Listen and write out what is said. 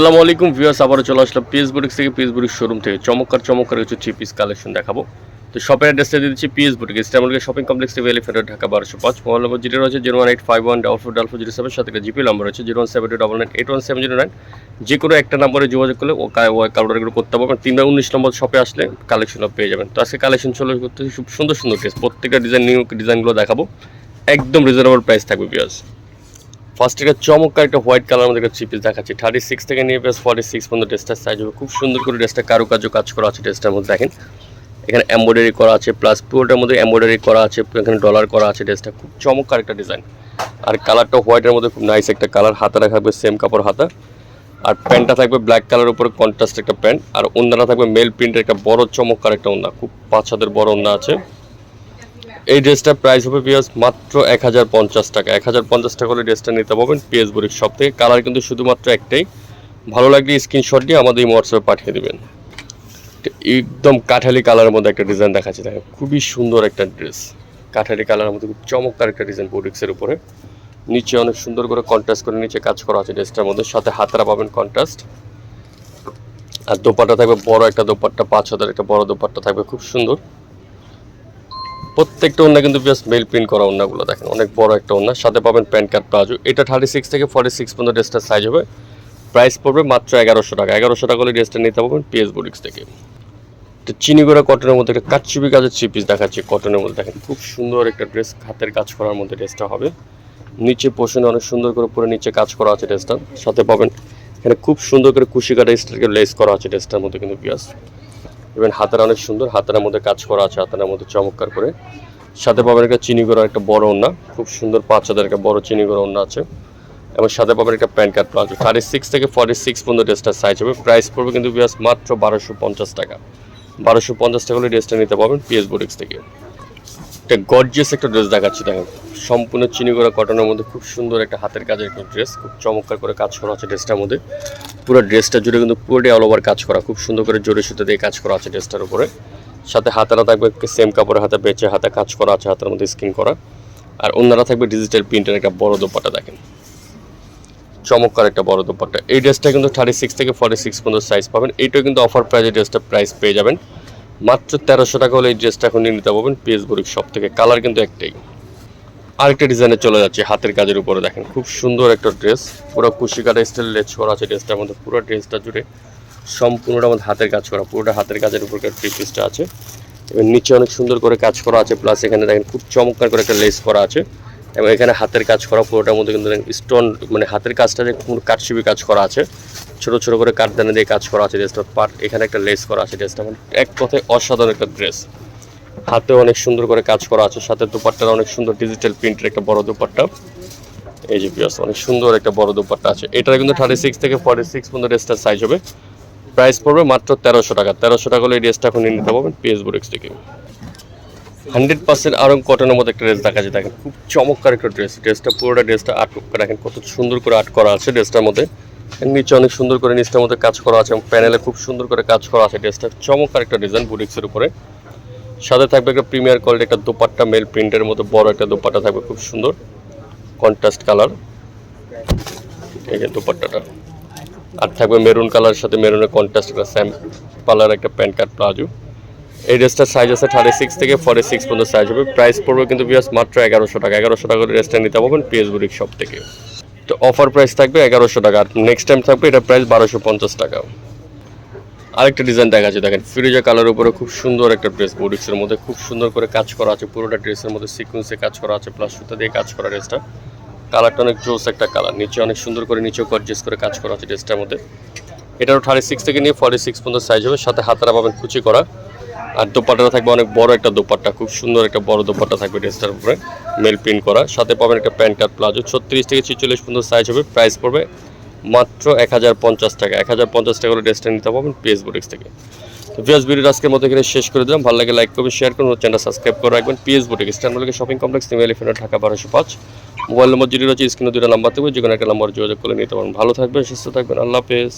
আসসালামু আলাইকুম ভিউয়ার্স, আবারও চলে আসলাম পিএস বুটিক্স থেকে পিএস বুটিক শোরুম থেকে। চমৎকার চমৎকার কিছু থ্রি পিস কালেকশন দেখাবো। তো শপের অ্যাড্রেসটা দিয়ে দিচ্ছি পিএস বুটিক ইস্টামলকে শপিং কমপ্লেক্স থেকে এলিফেন্ট ঢাকা বারোশো পাঁচ। মোবাইল নম্বর জিরো রয়েছে zero one eight five one double four double four zero seven, সাথে জিপি নম্বর আছে zero one seven two double nine, eight one seven zero nine. যে কোনো একটা নম্বরে যোগাযোগ করলে ও কাউন্টারগুলো করতে পারবেন তিনবার উনিশ নম্বর শপে আসলে কালেকশনও পেয়ে যাবেন। তো আজকে কালেকশন চলে করতে খুব সুন্দর সুন্দর ড্রেস প্রত্যেকটা ডিজাইন নিউ ডিজাইনগুলো দেখাবো। একদম রিজনেবল প্রাইস থাকবে ভিউয়ার্স ফার্স্ট একটা চমৎকার একটা হোয়াইট কালার একটা থ্রি পিস দেখাচ্ছি। থার্টি সিক্স থেকে নিয়ে বেশ ফর্টি সিক্স পর্যন্ত ড্রেসটার সাইজ হবে। খুব সুন্দর করে ড্রেসটা কারুকার্য কাজ করা আছে ড্রেসটার মধ্যে, দেখেন। এখানে এম্ব্রয়ডারি করা আছে প্লাস পুরোটার মধ্যে এম্ব্রয়ডারি করা আছে, এখানে ডলার করা আছে ড্রেসটা খুব চমৎকার একটা ডিজাইন আর কালারটা হোয়াইটের মধ্যে খুব নাইস একটা কালার হাতাটা থাকবে সেম কাপড় হাতা। আর প্যান্টটা থাকবে ব্ল্যাক কালারের উপরে কন্ট্রাস্ট একটা প্যান্ট আর অন্যটা থাকবে মেল প্রিন্টের একটা বড় চমৎকার একটা ওন্না। খুব পাঁচ হাতের বড় ওন্না আছে। এই ড্রেসটার প্রাইস হবে পিএস মাত্র এক হাজার পঞ্চাশ টাকা। এক হাজার পঞ্চাশ টাকা করে ড্রেসটা নিতে পারবেন পিএস বুড়ির সব থেকে। কালার কিন্তু শুধুমাত্র একটাই। ভালো লাগলে স্ক্রিনশট দিয়ে আমাদের এই হোয়াটসঅ্যাপে পাঠিয়ে দেবেন। একদম কাঠালি কালারের মধ্যে একটা ডিজাইন দেখাচ্ছে। দেখেন, খুবই সুন্দর একটা ড্রেস কাঠালি কালারের মধ্যে খুব চমৎকার একটা ডিজাইন বুটিক্সের উপরে। নিচে অনেক সুন্দর করে কন্ট্রাস্ট করে নিচে কাজ করা আছে ড্রেসটার মধ্যে। সাথে হাতরা পাবেন কন্ট্রাস্ট আর দোপাট্টা থাকবে বড় একটা দোপাট্টা, পাঁচ হাজার একটা বড় দোপাট্টা থাকবে। খুব সুন্দর। প্রত্যেকটা ওন্না কিন্তু বেশ মেল প্রিন্ট করা ওন্নাগুলো দেখেন, অনেক বড় একটা ওন্না সাথে পাবেন প্যান্ট কার্ড প্লাজো। এটা থার্টি সিক্স থেকে ফর্টি সিক্স পর্যন্ত ড্রেসটার সাইজ হবে। প্রাইস পড়বে মাত্র এগারোশো টাকা। এগারোশো টাকা হলে ড্রেসটা নিতে পারবেন পিএস বুটিক্স থেকে। তো চিনিগোড়া কটনের মধ্যে একটা কাচ্চুবি কাজের থ্রি পিস দেখাচ্ছি কটনের মধ্যে। দেখেন, খুব সুন্দর একটা ড্রেস হাতের কাজ করার মধ্যে ড্রেসটা হবে। নিচে পোষণে অনেক সুন্দর করে পুরো নিচে কাজ করা আছে ড্রেসটা সাথে পাবেন, এখানে খুব সুন্দর করে কুশি কাটা স্টাইলকে লেস করা আছে ড্রেসটার মধ্যে কিন্তু পিয়াস ইভেন হাতারা অনেক সুন্দর হাতের মধ্যে কাজ করা আছে হাতের মধ্যে চমৎকার করে। সাথে পাবেন একটা চিনি করা একটা বড় ওন্না খুব সুন্দর পাঁচ হাজার একটা বড় চিনি করা ওন্না আছে। এবং সাথে পাবেন একটা pant card palazzo thirty six থেকে ফর্টি সিক্স পর্যন্ত ড্রেসটার সাইজ হবে। প্রাইস পড়বে কিন্তু বিয়াস মাত্র বারোশো পঞ্চাশ টাকা। বারোশো পঞ্চাশ টাকা হলে ড্রেসটা নিতে পারবেন পিএস বোরিক্স থেকে। একটা গর্জিয়াস একটা ড্রেস দেখাচ্ছি, দেখেন। সম্পূর্ণ চিনি করা কটনের মধ্যে খুব সুন্দর একটা হাতের কাজের একটা ড্রেস খুব চমৎকার করে কাজ করা আছে ড্রেসটার মধ্যে। পুরো ড্রেসটা জুড়ে কিন্তু পুরোটাই অল ওভার কাজ করা। খুব সুন্দর করে জোরে সুতো দিয়ে কাজ করা আছে ড্রেসটার উপরে। সাথে হাতারা থাকবে সেম কাপড়ের হাতে বেঁচে হাতে কাজ করা আছে, হাতের মধ্যে স্কিন করা। আর অন্যরা থাকবে ডিজিটাল প্রিন্টের একটা বড় দোপাটা, দেখেন। চমৎকার একটা বড় দোপাট্টা এই ড্রেসটা কিন্তু থার্টি সিক্স থেকে ফর্টি সিক্স পর্যন্ত সাইজ পাবেন। এইটাও কিন্তু অফার প্রাইজে ড্রেসটা প্রাইস পেয়ে যাবেন। মাত্র তেরোশো টাকা হলে এই ড্রেসটা এখন নিয়ে নিতে পারবেন পিএস বুড়ির সব থেকে। কালার কিন্তু একটাই। আরেকটা ডিজাইনে চলে যাচ্ছে, হাতের কাজের উপরে দেখেন, খুব সুন্দর একটা ড্রেস পুরো কুশি কাটা স্টাইল লেচ করা আছে ড্রেসটার মধ্যে, পুরো ড্রেসটা জুড়ে সম্পূর্ণটা আমাদের হাতের কাজ করা, পুরোটা হাতের কাজের উপর থ্রি পিসটা আছে। এবং নিচে অনেক সুন্দর করে কাজ করা আছে প্লাস এখানে দেখেন খুব চমৎকার করে একটা লেস করা আছে। এবং এখানে হাতের কাজ করা, পুরোটার মধ্যে কিন্তু স্টোন মানে হাতের কাজটা যে কাটছিবি কাজ করা আছে। ছোট ছোট করে কাঠদানা দিয়ে কাজ করা আছে ড্রেসটার পার্ট এখানে একটা লেস করা আছে ড্রেসটা মানে এক কথায় অসাধারণ একটা ড্রেস হাতে অনেক সুন্দর করে কাজ করা আছে, সাথে দুপাট্টার অনেক সুন্দর ডিজিটাল প্রিন্টের একটা বড় দুপাট্টা। এই যে পিয়াস অনেক সুন্দর একটা বড় দুপাট্টা আছে। এটা কিন্তু থার্টি সিক্স থেকে ফর্টি সিক্স পর্যন্ত ড্রেসটার সাইজ হবে। প্রাইস পড়বে মাত্র তেরোশো টাকা। তেরোশো টাকা হলে এই ড্রেসটা এখন নিতে পারবেন পিএস বুরিক্স থেকে। হান্ড্রেড পার্সেন্ট আরং কটনের মধ্যে একটা ড্রেস দেখা যায় দেখেন, খুব চমৎকার একটা ড্রেস ড্রেসটা পুরোটা ড্রেসটা আর্ট দেখেন কত সুন্দর করে আর্ট করা আছে ড্রেসটার মধ্যে। নিচে অনেক সুন্দর করে নিচটার মধ্যে কাজ করা আছে এবং প্যানেলে খুব সুন্দর করে কাজ করা আছে। ড্রেসটা চমৎকার একটা ডিজাইন বুটিক্সের উপরে। সাথে থাকবে একটা প্রিমিয়ার কোয়ালিটি একটা দোপাট্টা মেল প্রিন্টের মতো বড় একটা দোপাট্টা থাকবে, খুব সুন্দর। কন্ট্রাস্ট কালার এই যে দোপাট্টাটা। আর থাকবে মেরুন কালারের সাথে মেরুনের কন্ট্রাস্ট একটা স্যাম কালার একটা প্যান্ট কার্ড প্লাজো। এই ড্রেসটার সাইজ আছে থার্টি সিক্স থেকে ফর্টি সিক্স পর্যন্ত সাইজ হবে। প্রাইস পড়বে কিন্তু বিয়াস মাত্র এগারোশো টাকা। এগারোশো টাকা করে ড্রেসটা নিতে পারবেন পিএস বুরিক শপ থেকে। তো অফার প্রাইস থাকবে এগারোশো টাকা। আর নেক্সট টাইম থাকবে এটা প্রাইস বারোশো পঞ্চাশ টাকা। আরেকটা ডিজাইন দেখা যাচ্ছে দেখেন ফিরোজা কালার উপরে খুব সুন্দর একটা ড্রেস বুটিক্সের মধ্যে খুব সুন্দর করে কাজ করা আছে, পুরোটা ড্রেসের মধ্যে সিকুয়েন্সে কাজ করা আছে প্লাস সুতা দিয়ে কাজ করা ড্রেসটা কালারটা অনেক জোস একটা কালার নিচে অনেক সুন্দর করে নিচেও গর্জেস করে কাজ করা আছে ড্রেসটার মধ্যে। এটারও থার্টি সিক্স থেকে নিয়ে ফর্টি সিক্স পর্যন্ত সাইজ হবে, সাথে হাতারা পাবেন কুচি করা। আর দোপাট্টাটা থাকবে অনেক বড় একটা দোপাট্টা, খুব সুন্দর একটা বড় দোপাট্টা থাকবে ড্রেসটার উপরে মেল প্রিন্ট করা। সাথে পাবেন একটা প্যান্ট কার্ড প্লাজো, ছত্রিশ থেকে ছিচল্লিশ পর্যন্ত সাইজ হবে প্রাইস পড়বে মাত্র এক হাজার পঞ্চাশ টাকা। এক হাজার পঞ্চাশ টাকা করে ড্রেসটা নিতে পারবেন পিএস বুটিক্স থেকে। তো পিএস বুটিক আজকের মতো এখানে শেষ করে দিলাম। ভালো লাগে লাইক করবেন শেয়ার করুন চ্যানেল সাবস্ক্রাইব করে রাখবেন। পিএস বুটিক চ্যানেলকে shopping complex new elephant Dhaka, বারোশো পাঁচ। মোবাইল নম্বর যেটি রয়েছে স্ক্রিনে দুটো নাম্বার থাকবে যে কোনো একটা নাম্বার যোগাযোগ করে নিতে পারেন ভালো থাকবেন, সুস্থ থাকবেন। আল্লাহ হাফেজ।